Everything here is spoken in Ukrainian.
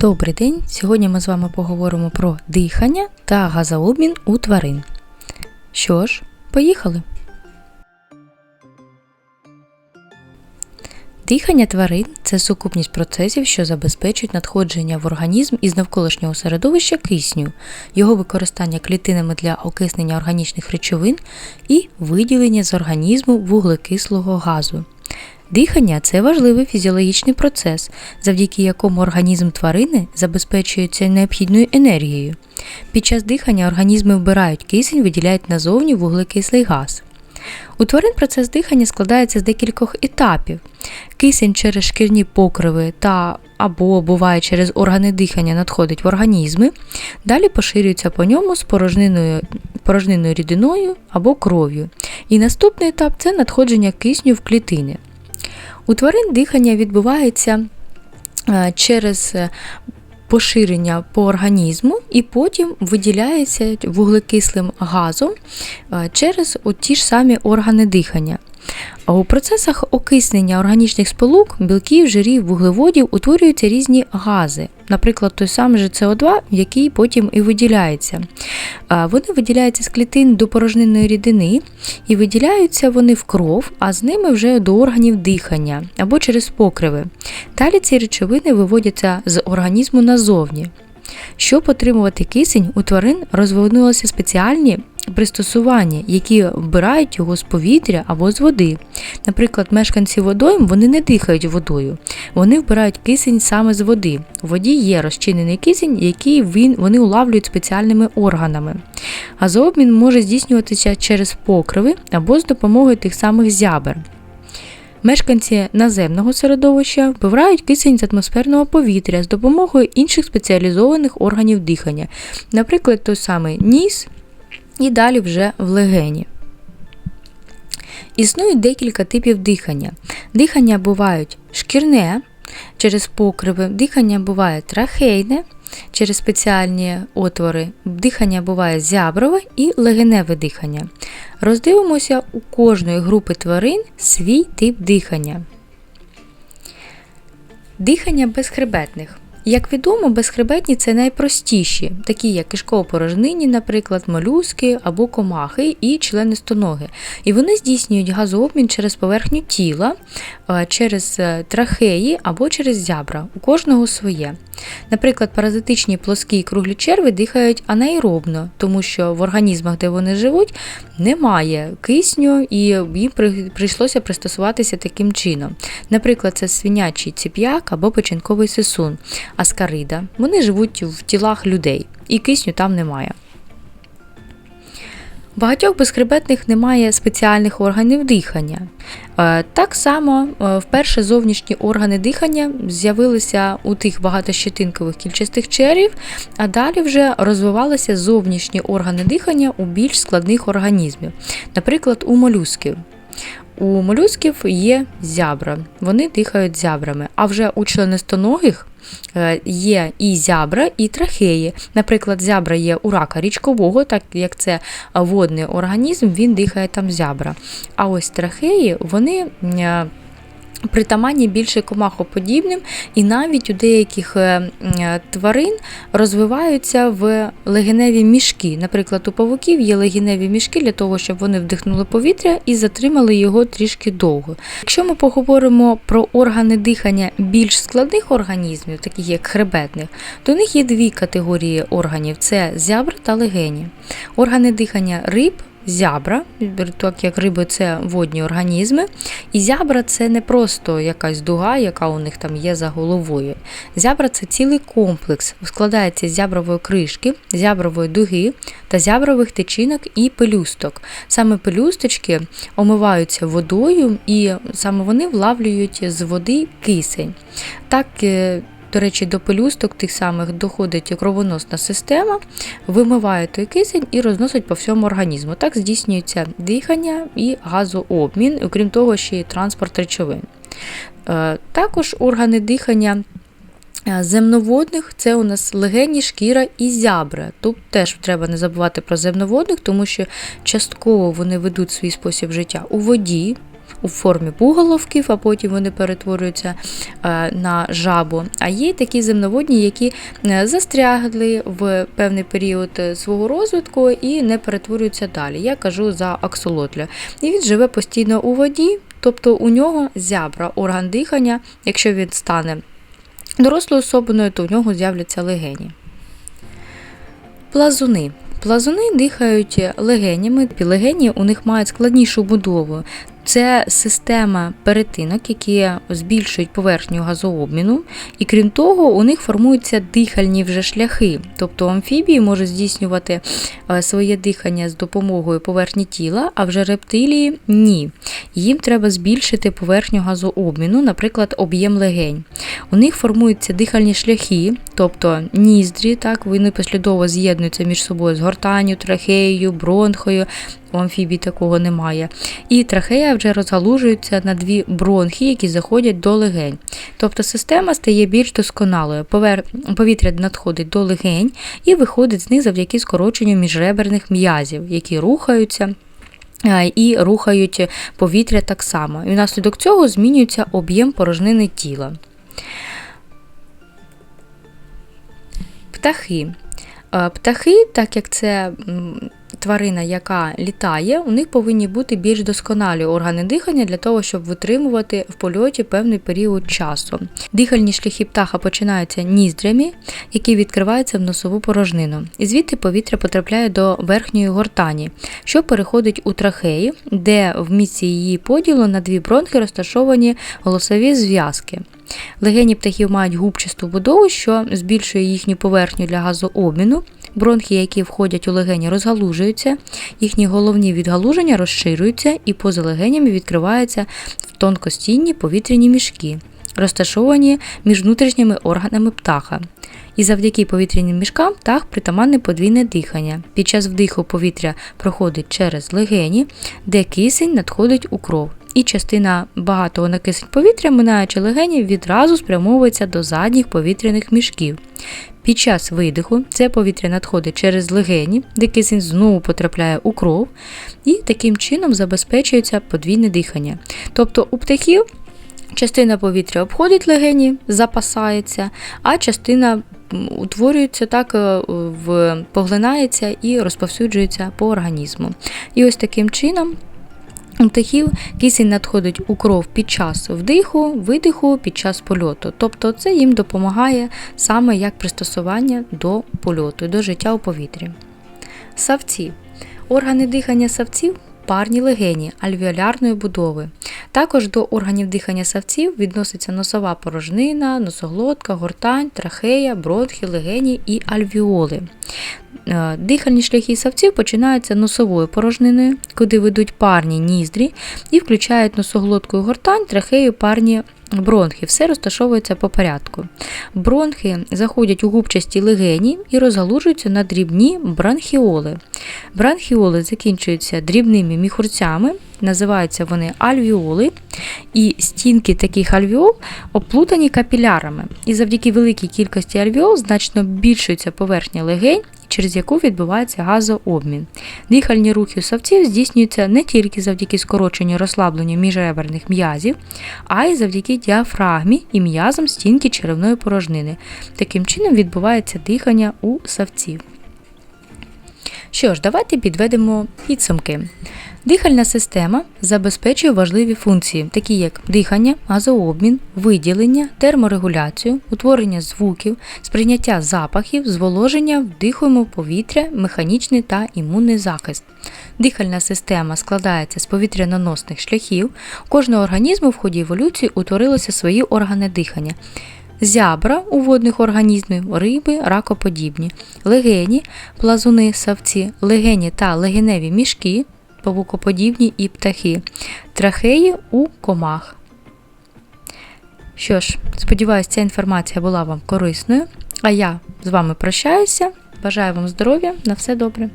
Добрий день! Сьогодні ми з вами поговоримо про дихання та газообмін у тварин. Що ж, поїхали. Дихання тварин це сукупність процесів, що забезпечують надходження в організм із навколишнього середовища кисню, його використання клітинами для окиснення органічних речовин і виділення з організму вуглекислого газу. Дихання це важливий фізіологічний процес, завдяки якому організм тварини забезпечується необхідною енергією. Під час дихання організми вбирають кисень, виділяють назовні вуглекислий газ. У тварин процес дихання складається з декількох етапів. Кисень через шкірні покриви та або буває через органи дихання надходить в організми, далі поширюється по ньому з порожниною, порожниною рідиною або кров'ю. І наступний етап це надходження кисню в клітини. У тварин дихання відбувається е, через е, поширення по організму і потім виділяється вуглекислим газом е, через ті ж самі органи дихання. У процесах окиснення органічних сполук, білків, жирів, вуглеводів утворюються різні гази, наприклад, той самий же СО2, який потім і виділяється. Вони виділяються з клітин до порожнинної рідини і виділяються вони в кров, а з ними вже до органів дихання або через покриви. Далі ці речовини виводяться з організму назовні. Щоб отримувати кисень, у тварин розвинулися спеціальні пристосування, які вбирають його з повітря або з води. Наприклад, мешканці водойм вони не дихають водою, вони вбирають кисень саме з води. У воді є розчинений кисень, який він, вони улавлюють спеціальними органами. Газообмін може здійснюватися через покриви або з допомогою тих самих зябер. Мешканці наземного середовища вбирають кисень з атмосферного повітря з допомогою інших спеціалізованих органів дихання, наприклад, той самий ніс і далі вже в легені. Існують декілька типів дихання. Дихання бувають шкірне через покриви, дихання буває трахейне через спеціальні отвори, дихання буває зяброве і легеневе дихання. Роздивимося у кожної групи тварин свій тип дихання. Дихання безхребетних. Як відомо, безхребетні це найпростіші, такі як кишково-порожнині, наприклад, молюски або комахи і членистоноги. І вони здійснюють газообмін через поверхню тіла, е, через е, трахеї або через зябра. У кожного своє. Наприклад, паразитичні плоскі і круглі черви дихають анаеробно, тому що в організмах, де вони живуть, немає кисню і їм прийшлося пристосуватися таким чином. Наприклад, це свинячий ціп'як або печінковий сисун, аскарида. Вони живуть в тілах людей, і кисню там немає. Багатьох безхребетних немає спеціальних органів дихання. Е, так само е, вперше зовнішні органи дихання з'явилися у тих багатощетинкових кільчастих червів, а далі вже розвивалися зовнішні органи дихання у більш складних організмів, наприклад, у молюсків. У молюсків є зябра, вони дихають зябрами, а вже у членистоногих Е, є і зябра, і трахеї. Наприклад, зябра є у рака річкового, так як це водний організм, він дихає там зябра. А ось трахеї, вони е, Притаманні більше комахоподібним, і навіть у деяких е, е, тварин розвиваються в легеневі мішки. Наприклад, у павуків є легеневі мішки для того, щоб вони вдихнули повітря і затримали його трішки довго. Якщо ми поговоримо про органи дихання більш складних організмів, таких як хребетних, то у них є дві категорії органів: це зябр та легені. Органи дихання риб зябра, так як риби це водні організми. І зябра це не просто якась дуга, яка у них там є за головою. Зябра це цілий комплекс, складається з зябрової кришки, зябрової дуги та зябрових течінок і пелюсток. Саме пелюсточки омиваються водою, і саме вони влавлюють з води кисень. Так, е, до речі, до пелюсток тих самих доходить кровоносна система, вимиває той кисень і розносить по всьому організму. Так здійснюється дихання і газообмін, окрім того, ще й транспорт речовин. Е, також органи дихання. Е, земноводних це у нас легені, шкіра і зябра. Тут теж треба не забувати про земноводних, тому що частково вони ведуть свій спосіб життя у воді, у формі пуголовків, а потім вони перетворюються е, на жабу. А є такі земноводні, які е, застрягли в певний період е, свого розвитку і не перетворюються далі. Я кажу за аксолотля. І він живе постійно у воді, тобто у нього зябра, орган дихання, якщо він стане дорослою особиною, то у нього з'являться легені. Плазуни. Плазуни дихають легенями. Легені у них мають складнішу будову. Це система перетинок, які збільшують поверхню газообміну, і крім того, у них формуються дихальні вже шляхи. Тобто амфібії можуть здійснювати е, своє дихання з допомогою поверхні тіла, а вже рептилії ні. Їм треба збільшити поверхню газообміну, наприклад, об'єм легень. У них формуються дихальні шляхи, тобто ніздрі, так вони послідово з'єднуються між собою з гортанню, трахеєю, бронхою. У амфібій такого немає. І трахея вже розгалужується на дві бронхи, які заходять до легень. Тобто система стає більш досконалою. Повітря надходить до легень і виходить з них завдяки скороченню міжреберних м'язів, які рухаються. І рухають повітря так само. І внаслідок цього змінюється об'єм порожнини тіла. Птахи. Е, Птахи, так як це тварина, яка літає, у них повинні бути більш досконалі органи дихання для того, щоб витримувати в польоті певний період часу. Дихальні шляхи птаха починаються ніздрями, які відкриваються в носову порожнину. І звідти повітря потрапляє до верхньої гортані, що переходить у трахеї, де в місці її поділу на дві бронхи розташовані голосові зв'язки. Легені птахів мають губчасту будову, що збільшує їхню поверхню для газообміну. Бронхи, які входять у легені, розгалужуються, їхні головні відгалуження розширюються і поза легенями відкриваються тонкостінні повітряні мішки, розташовані між внутрішніми органами птаха. І завдяки повітряним мішкам птах притаманне подвійне дихання. Під час вдиху повітря проходить через легені, де кисень надходить у кров. І частина багатого на кисень повітря, минаючи легені, відразу спрямовується до задніх повітряних мішків. Під час видиху це повітря надходить через легені, де кисень знову потрапляє у кров, і таким чином забезпечується подвійне дихання. Тобто у птахів частина повітря обходить легені, запасається, а частина утворюється так, е, поглинається і розповсюджується по організму. І ось таким чином. У птахів кисень надходить у кров під час вдиху, видиху, під час польоту. Тобто це їм допомагає саме як пристосування до польоту, до життя у повітрі. Савці. Органи дихання савців парні легені альвіолярної будови. Також до органів дихання савців відноситься носова порожнина, носоглотка, гортань, трахея, бронхи, легені і альвіоли. Е, Дихальні шляхи савців починаються носовою порожниною, куди ведуть парні ніздрі, і включають носоглотку і гортань, трахею парні бронхи. Все розташовується по порядку. Бронхи заходять у губчасті легені і розгалужуються на дрібні бронхіоли. Бронхіоли закінчуються дрібними міхурцями, називаються вони альвіоли, і стінки таких альвіол оплутані капілярами. І завдяки великій кількості альвіол значно більшується поверхня легень, через яку відбувається газообмін. Дихальні рухи у савців здійснюються не тільки завдяки скороченню розслабленню міжреберних м'язів, а й завдяки діафрагмі і м'язам стінки черевної порожнини. Таким чином відбувається дихання у савців. Що ж, давайте підведемо підсумки. Дихальна система забезпечує важливі функції, такі як дихання, газообмін, виділення, терморегуляцію, утворення звуків, сприйняття запахів, зволоження, вдихуємо повітря, механічний та імунний захист. Дихальна система складається з повітряноносних шляхів. У кожного організму в ході еволюції утворилися свої органи дихання. Зябра у водних організмів, риби, ракоподібні, легені, плазуни, савці, легені та легеневі мішки, павукоподібні і птахи, трахеї у комах. Що ж, сподіваюся, ця інформація була вам корисною. А я з вами прощаюся. Бажаю вам здоров'я, на все добре.